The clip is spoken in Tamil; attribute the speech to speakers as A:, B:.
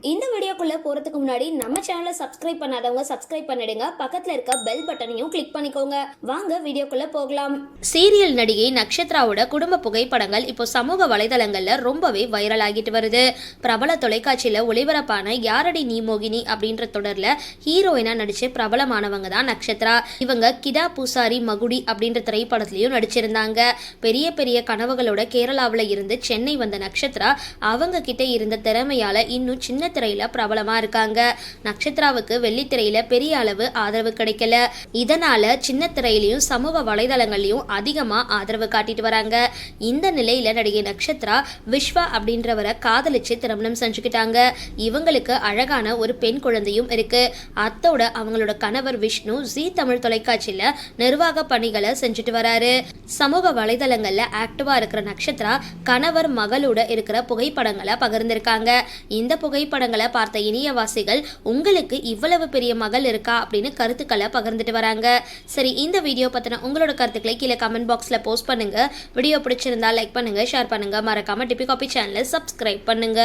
A: இந்த வீடியோக்குள்ளே போறதுக்கு முன்னாடி நம்ம சேனலை சப்ஸ்கிரைப் பண்ணாதவங்க சப்ஸ்கிரைப் பண்ணிடுங்க. பக்கத்துல இருக்க பெல் பட்டனையும் கிளிக் பண்ணிக்கோங்க. வாங்க வீடியோக்குள்ளே போகலாம்.
B: சீரியல் நடிகை நக்ஷத்ராவோட குடும்ப புகைப்படங்கள் இப்போ சமூக வலைதளங்கள்ல ரொம்பவே வைரல் ஆகிட்டு வருது. பிரபல தொலைக்காட்சியில ஒளிபரப்பான யாரடி நீ மோகினி அப்படின்ற தொடர்ல ஹீரோயினா நடிச்சு பிரபலமானவங்க தான் நக்ஷத்ரா. இவங்க கிடா பூசாரி மகுடி அப்படின்ற திரைப்படத்திலையும் நடிச்சிருந்தாங்க. பெரிய பெரிய கனவுகளோட கேரளாவில் இருந்து சென்னை வந்த நக்ஷத்ரா அவங்க கிட்ட இருந்த திறமையால இன்னும் சின்ன திரையில பிரபலமா இருக்காங்க. நக்ஷத்ராவுக்கு வெள்ளித்திரையில பெரிய அளவு ஆதரவு கிடைக்கல. இதனால சின்ன திரையிலையும் சமூக வலைதளங்கள்லயும் அதிகமா ஆதரவு காட்டிட்டு வராங்க. இந்த நிலையில நடிகை நக்ஷத்ரா விஸ்வா அப்படின்றவரை காதலிச்சு திருமணம் செஞ்சுக்கிட்டாங்க. இவங்களுக்கு அழகான ஒரு பெண் குழந்தையும் இருக்கு. அத்தோட அவங்களோட கணவர் விஷ்ணு ஜி தமிழ் தொலைக்காட்சியில நிர்வாக பணிகளை செஞ்சுட்டு வராரு. சமூக வலைதளங்கள்ல ஆக்டிவா இருக்கிற நக்ஷத்ரா கணவர் மகளோட இருக்கிற புகைப்படங்களை பகிர்ந்திருக்காங்க. இந்த புகைப்படங்களை பார்த்த இனியவாசிகள் உங்களுக்கு இவ்வளவு பெரிய மகள் இருக்கா அப்படின்னு கருத்துக்களை பகிர்ந்துட்டு வராங்க. சரி இந்த வீடியோ பத்தின உங்களோட கருத்துக்களை கீழே கமெண்ட் பாக்ஸ்ல போஸ்ட் பண்ணுங்க. வீடியோ பிடிச்சிருந்தா லைக் பண்ணுங்க ஷேர் பண்ணுங்க. மறக்காம டிபி காபி சேனலை சப்ஸ்கிரைப் பண்ணுங்க.